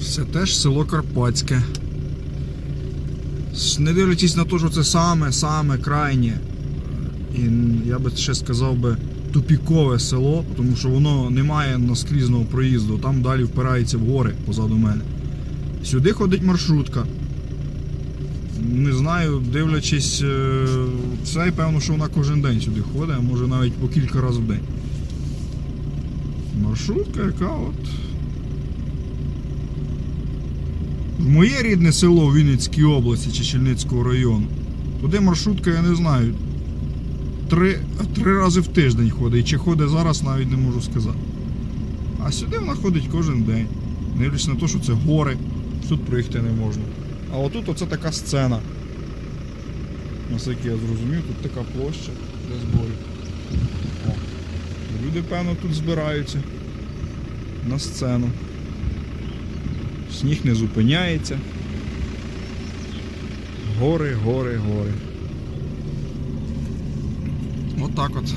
Все теж село Карпатське. Не дивлячись на те, що це саме-саме крайнє. І я би ще сказав би тупікове село, тому що воно не має наскрізного проїзду, там далі впирається в гори позаду мене. Сюди ходить маршрутка. Не знаю, дивлячись, е, це певно, що вона кожен день сюди ходить, а може навіть по кілька разів в день. Маршрутка, яка от. В моє рідне село в Вінницькій області чи Чельницького району. Туди маршрутка, я не знаю. Три, три рази в тиждень ходить. Чи ходить зараз, навіть не можу сказати. А сюди вона ходить кожен день. Не на те, що це гори, тут проїхати не можна. А отут оце така сцена. Наскільки я зрозумів, тут така площа для зборів. Люди, певно, тут збираються на сцену. Сніг не зупиняється. Гори, гори, гори. Отак от.